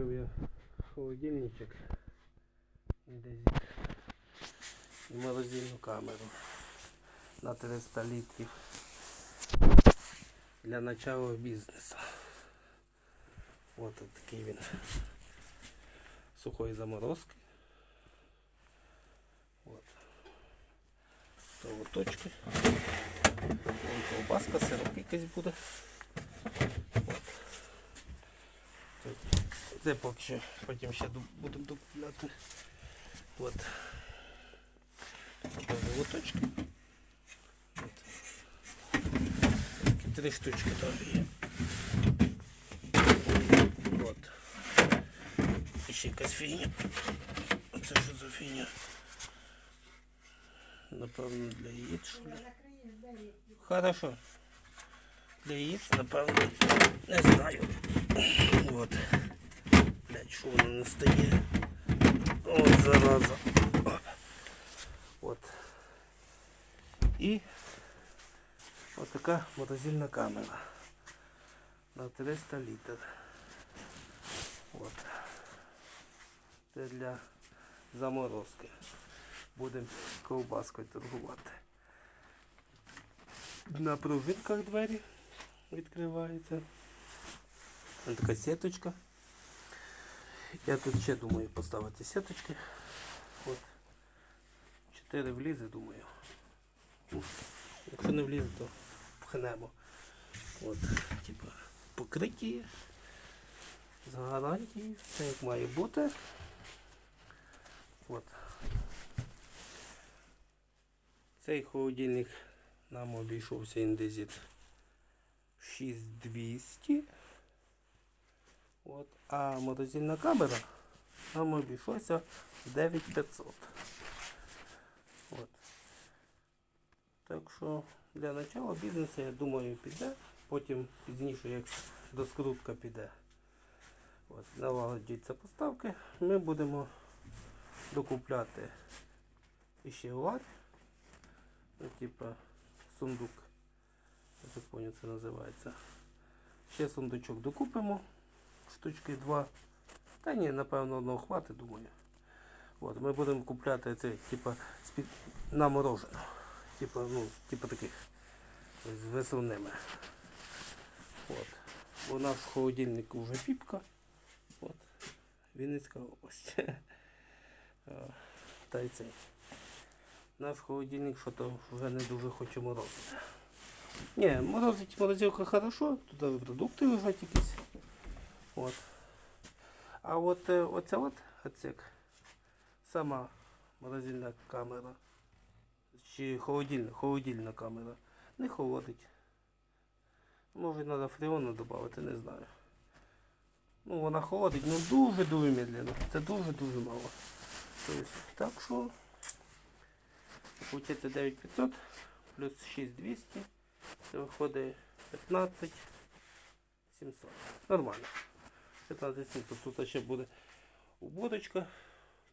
Купив я холодильничок і морозильну камеру на 300 літрів для начала бізнесу. Ось такий він сухої заморозки. От. Толоточки. Вон ковбаска, сироп якийсь буде. От. Тут Це поки що, потім ще будемо докупляти. От. Лоточки. От. Такі три штучки теж є. От. І ще якась фігня. Це що за фігня? Напевно для яєць, що ли? Хорошо. Для яєць, напевно, не знаю. От. Що воно не стає. От зараза. От. І ось така морозильна камера. На 300 літрів. От. Це для заморозки. Будемо ковбаскою торгувати. На пружинках двері відкриваються. Ось така сіточка. Я тут ще думаю поставити сіточки. От. Чотири влізе, думаю. Якщо не влізе, то пхнемо. От, типа, покриті. З гарантії, все як має бути. От. Цей холодильник нам обійшовся індезит 6200. От. А морозильна камера нам обійшлася 9500. От. Так що для начала бізнесу, я думаю, піде. Потім пізніше, як доскрутка піде. От, налагодяться поставки, ми будемо докупляти ще ларь. Ну, типа сундук. Я так понял, це називається. Ще сундучок докупимо. Штучки два. Та ні, напевно, одного хватить, думаю. От, ми будемо купляти це, типа, з-під наморожено. Типа, ну, типа таких. З висувними. От. У нас в холодильнику вже піпка. От. Вінницька область. Та й цей. Наш холодильник що-то вже не дуже хоче морозити. Ні, морозить морозилка хорошо, туди продукти лежать якісь. От. А от е, оця от отсек, сама морозильна камера, чи холодильна, холодильна камера, не холодить. Може треба фреону додати, не знаю. Ну вона холодить, ну дуже-дуже медленно. Це дуже-дуже мало. Тобто, так що Получається 9500 плюс 6200. Це виходить 15 700. Нормально. 15 700. Тут ще буде уборочка.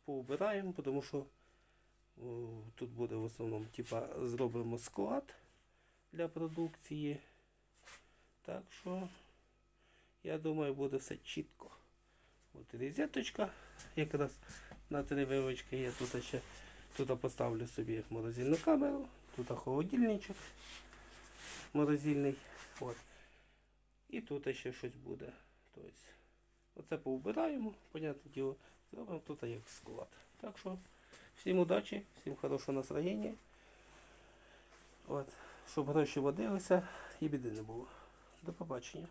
Поубираємо, тому що о, тут буде в основному типа зробимо склад для продукції. Так що я думаю буде все чітко. От розеточка якраз на три вивочки є. Тут ще Тут поставлю собі морозильну камеру, тут холодильничок морозильний. От. І тут ще щось буде. Тобто, оце поубираємо, понятне діло, зробимо тут як склад. Так що всім удачі, всім хорошого настроєння. От. Щоб гроші водилися і біди не було. До побачення.